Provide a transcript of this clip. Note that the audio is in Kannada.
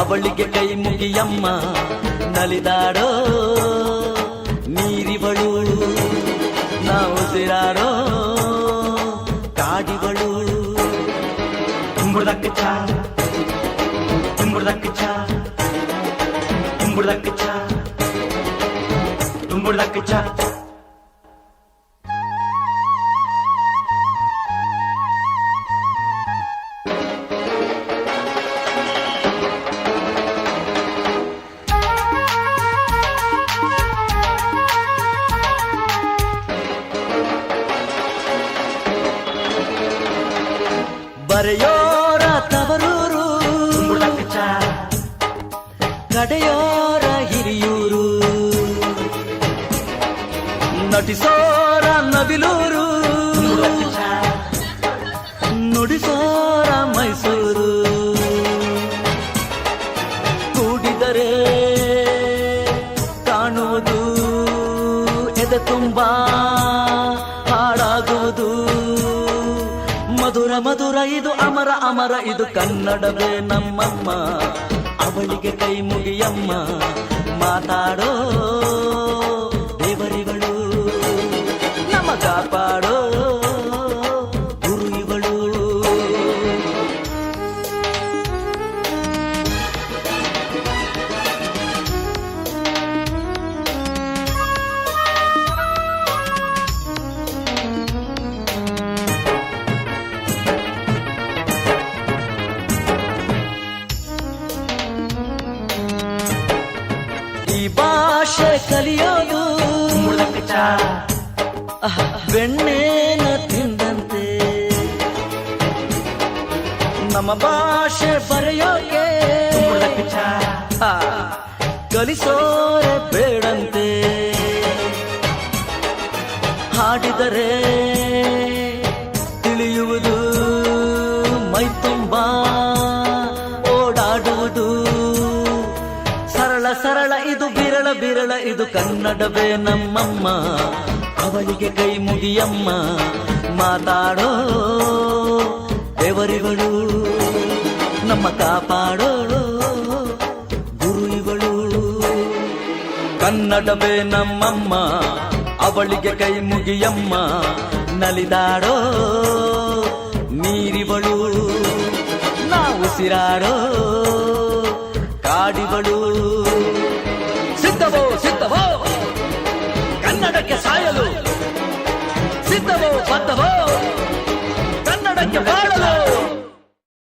ಅವಳಿಗೆ ಕೈ ಮುಗಿಯಮ್ಮ ನಲಿದಾಡೋ ನೀರಿವಳು ನಾವು ಸಿರಾಡೋ ಕಾಡಿವಳು ತುಂಬುರ್ದಕ್ಕೆ ಚಾ ತುಂಬುರ್ದಕ್ಕೆ ಚಾ ತುಂಬುರ್ದಕ್ಕೆ ಚಾ ತುಂಬುರ್ದಕ್ಕೆ ಚಾ ಬರೆಯೋರ ತವರೂರು ತುಂಬುರ್ದಕ್ಕೆ ಚಾ ಕಡೆಯೋರ ಹಿರಿಯೂರು ನಟಿಸೋರ ನವಿಲೂರು ತುಂಬುರ್ದಕ್ಕೆ ಚಾ ನುಡಿಸೋರ ಮೈಸೂರು ಕೂಡಿದರೆ ಇದು ಅಮರ ಅಮರ ಇದು ಕನ್ನಡವೇ ನಮ್ಮಮ್ಮ. ಅವಳಿಗೆ ಕೈ ಮುಗಿಯಮ್ಮ ಮಾತಾಡೋ ಈ ಭಾಷೆ ಕಲಿಯೋದು ಬೆಣ್ಣೆನ ತಿಂದಂತೆ. ನಮ್ಮ ಭಾಷೆ ಬರೆಯೋಕೆ ಕಲಿಸೋರೆ ಬೇಡಂತೆ. ಹಾಡಿದರೆ ಬಿರಳ ಇದು ಕನ್ನಡವೇ ನಮ್ಮಮ್ಮ. ಅವಳಿಗೆ ಕೈ ಮುಗಿಯಮ್ಮ. ಮಾತಾಡೋ ದೇವರಿಗಳು, ನಮ್ಮ ಕಾಪಾಡೋ ಗುರುಗಳು ಕನ್ನಡವೇ ನಮ್ಮಮ್ಮ. ಅವಳಿಗೆ ಕೈ ಮುಗಿಯಮ್ಮ. ನಲಿದಾಡೋ ನೀರಿವಳು. ನಾವು ಸಿರಾಡೋ ಕಾಡಿವಳು. சித்தவோ பத்தவோ கண்ணடக்க பாரு